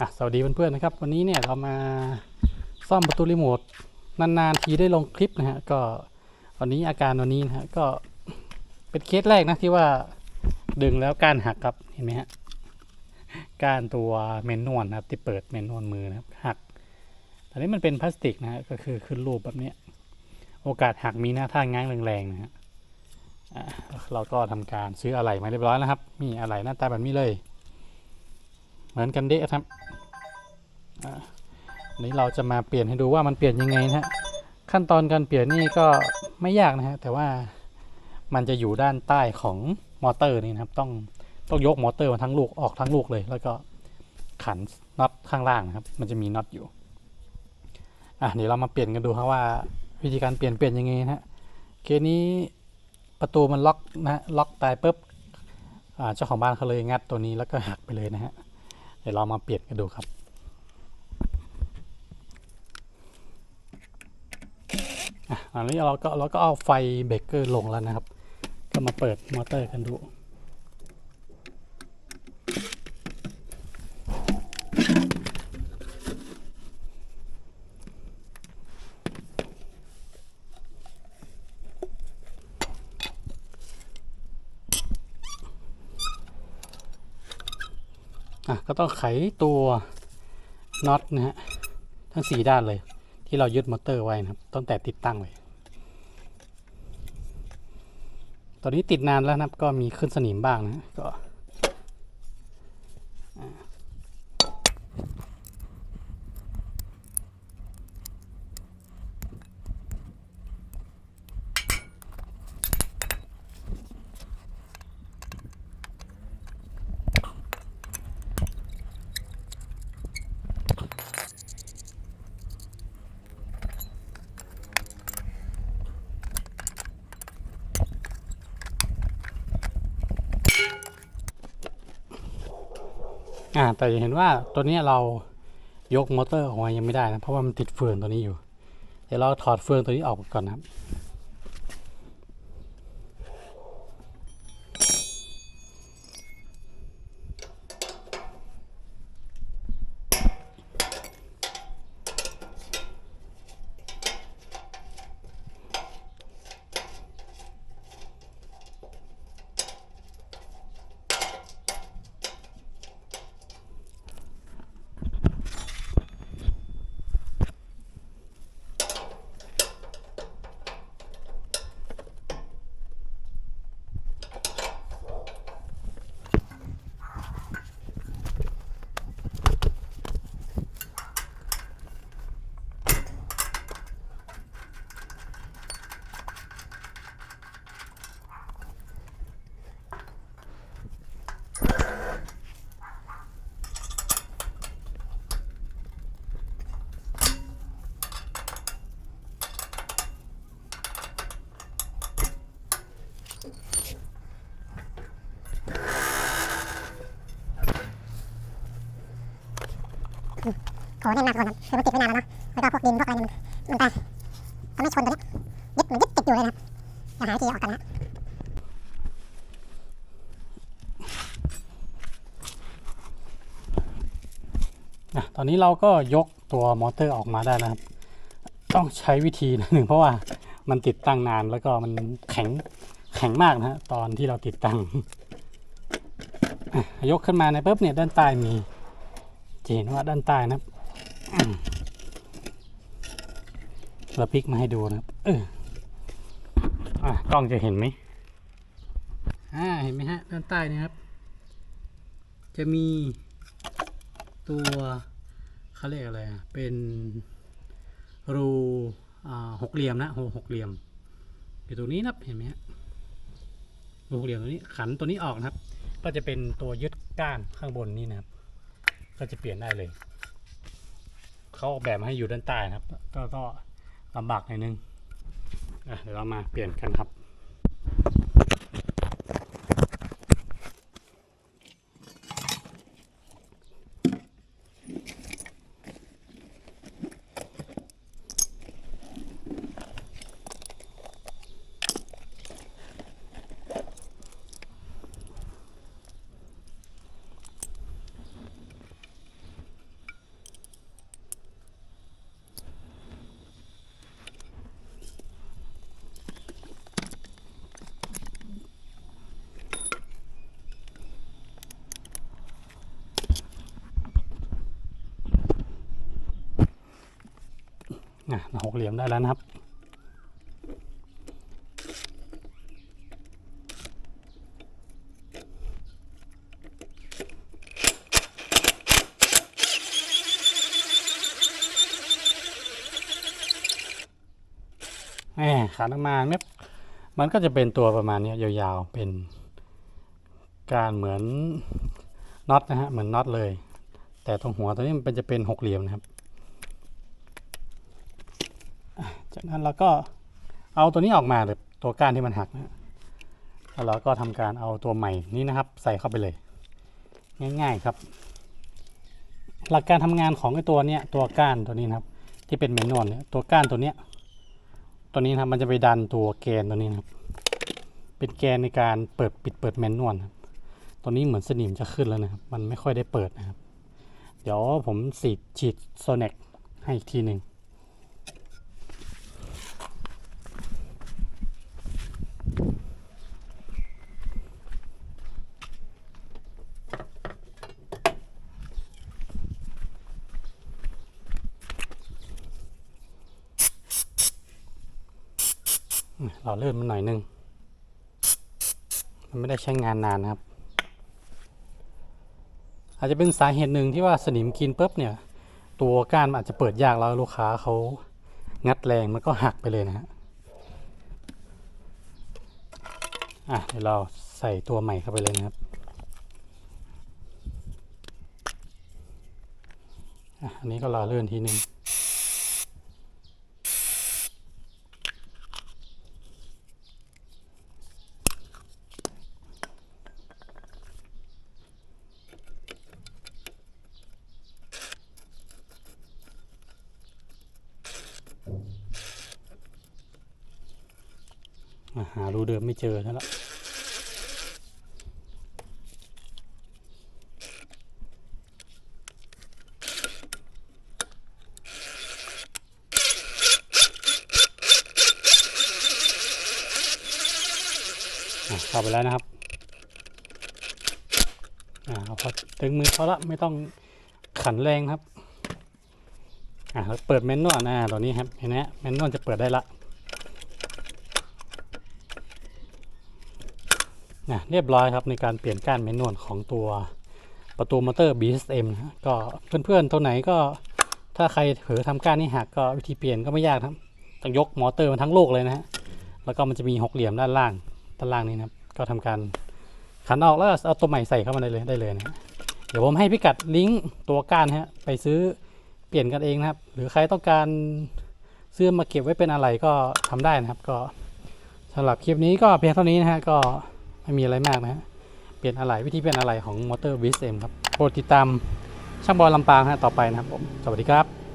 อะสวัสดีเพื่อนๆนะครับ วันนี้เนี่ยเรามาซ่อมประตูรีโมทนานๆทีได้ลงคลิปนะฮะก็วันนี้อาการวันนี้นะฮะก็เป็นเคสแรกนะที่ว่าดึงแล้วก้านหักครับเห็นไหมฮะก้านตัวเมนนวลนะครับ ที่เปิดเมนนวลมือนะครับหักตอนนี้มันเป็นพลาสติกนะฮะก็คือขึ้นรูปแบบเนี้ยโอกาสหักมีหน้าท่าง้างแรงๆนะฮะเราก็ทำการซื้ออะไหล่มาเรียบร้อยแล้วครับ มีอะไหล่หน้าตาแบบนี้เลย เหมือนกันเดะครับ นี้เราจะมาเปลี่ยนให้ดูว่ามันเปลี่ยนยังไงนะฮะขั้นตอนการเปลี่ยนนี่ก็ไม่ยากนะฮะแต่ว่ามันจะอยู่ด้านใต้ของมอเตอร์นี่นะครับ ต้องต้องยกมอเตอร์มาทั้งลูกออกทั้งลูกเลย แล้วก็ขันน็อตข้างล่างนะครับ มันจะมีน็อตอยู่อะเดี๋ยวเรามาเปลี่ยนกันดูครับว่า วิธีการเปลี่ยนเปลี่ยนยังไงนะฮะเคสนี้ประตูมันล็อกนะฮะล็อกตายปุ๊บอ่าเจ้าของบ้านเขาเลยงัดตัวนี้แล้วก็หักไปเลยนะฮะเดี๋ยวเรามาเปลี่ยนกันดูครับ อันนี้เราก็เราก็เอาไฟเบรกเกอร์ลงแล้วนะครับ ก็มาเปิดมอเตอร์กันดูอะก็ต้องไขตัวน็อตนะฮะทั้งสี่ด้านเลย ที่เรายึดมอเตอร์ไว้นะครับตั้งแต่ติดตั้งเลยตอนนี้ติดนานแล้วนะครับก็มีขึ้นสนิมบ้างนะก็ อ่าแต่เห็นว่าตัวนี้เรายกมอเตอร์ออกมายังไม่ได้นะเพราะว่ามันติดเฟืองตัวนี้อยู่ เดี๋ยวเราถอดเฟืองตัวนี้ออกก่อนนะครับ ขอแนะนำก่อนครับคือมันติดไว้นานแล้วเนาะแล้วก็พวกดินพวกอะไรมันมันไปทำให้ชนตัวเนี้ยยึดมือนยึดติดอยู่เลยนะครับเดี๋ยวหาวิธีออกกันนะอะตอนนี้เราก็ยกตัวมอเตอร์ออกมาได้นะครับ ต้องใช้วิธีหนึ่งเพราะว่ามันติดตั้งนานแล้วก็มันแข็งแข็งมากนะฮะตอนที่เราติดตั้งยกขึ้นมาในปุ๊บเนี่ยด้านใต้มีจะเห็นว่าด้านใต้นะครับ เราพลิกมาให้ดูนะครับเอออะกล้องจะเห็นไหมอ่าเห็นไหมฮะด้านใต้เนะครับ จะมีตัวเขาเรียกอะไรอะเป็นรูอ่าหกเหลี่ยมนะโหหกเหลี่ยมอยู่ตรงนี้นะครับเห็นไหมฮะรูหกเหลี่ยมตัวนี้ขันตัวนี้ออกนะครับ ก็จะเป็นตัวยึดก้านข้างบนนี้นะครับ ก็จะเปลี่ยนได้เลย เขาออกแบบมาให้อยู่ด้านใต้นะครับ ก็ก็ลำบากหน่อยนึงอะเดี๋ยวเรามาเปลี่ยนกันครับ หกเหลี่ยมได้แล้วนะครับ แหมขาน้ำมันเนี่ยมันก็จะเป็นตัวประมาณนี้ยยาวๆ เป็นการเหมือนน็อตนะฮะ เหมือนน็อตเลย แต่ตรงหัวตัวนี้มันเป็นจะเป็นหกเหลี่ยมนะครับอะ จากนั้นเราก็เอาตัวนี้ออกมาเลยตัวก้านที่มันหักนะฮะแล้วเราก็ทำการเอาตัวใหม่นี้นะครับ ใส่เข้าไปเลย ง่าย ๆครับ หลักการทำงานของไอ้ตัวเนี้ยตัวก้านตัวนี้นะครับ ที่เป็นแมนนวลเนี่ยตัวก้านตัวเนี้ยตัวนี้นะครับมันจะไปดันตัวแกนตัวนี้นะครับ เป็นแกนในการเปิดปิดเปิดแมนนวลครับตัวนี้เหมือนสนิมจะขึ้นแล้วนะครับ มันไม่ค่อยได้เปิดนะครับ เดี๋ยวผมสีดฉีดโซเน็กให้อีกทีหนึ่ง เราเลื่อนมันหน่อยหนึง มันไม่ได้ใช้งานนานนะครับ อาจจะเป็นสาเหตุหนึ่งที่ว่าสนิมกินปุ๊บเนี่ย ตัวก้านมันอาจจะเปิดยากแล้วลูกค้าเขางัดแรงมันก็หักไปเลยนะฮะอะเดี๋ยวเราใส่ตัวใหม่เข้าไปเลยนะครับอะอันนี้ก็รอเลื่อนทีนึง หารูเดิมไม่เจอซะแล้วอะเข้าไปแล้วนะครับอ่าพอถึงมือเขาละไม่ต้องขันแรงครับอ่าเปิดแมนนวลนะตอนนี้ครับเห็นไหมแมนนวลจะเปิดได้ละ นะเรียบร้อยครับในการเปลี่ยนก้านแมนนวลของตัวประตูมอเตอร์ BSM นะฮะก็เพื่อนๆตัวไหนก็ถ้าใครเผลอทำก้านนี่หักก็วิธีเปลี่ยนก็ไม่ยากครับต้องยกมอเตอร์มันทั้งลูกเลยนะฮะแล้วก็มันจะมีหกเหลี่ยมด้านล่างด้านล่างนี้นะครับ ก็ทำการขันออกแล้วเอาตัวใหม่ใส่เข้ามาได้เลยได้เลยนะฮะเดี๋ยวผมให้พิกัดลิงก์ตัวก้านฮะไปซื้อเปลี่ยนกันเองนะครับ หรือใครต้องการซื้อมาเก็บไว้เป็นอะไรก็ทำได้นะครับ ก็สำหรับคลิปนี้ก็เพียงเท่านี้นะฮะก็ ไม่มีอะไรมากนะฮะเปลี่ยนอะไรวิธีเปลี่ยนอะไรของมอเตอร์บิสเอ็มครับโปรดติดตามช่างบอลลำปางฮะต่อไปนะครับผมสวัสดีครับ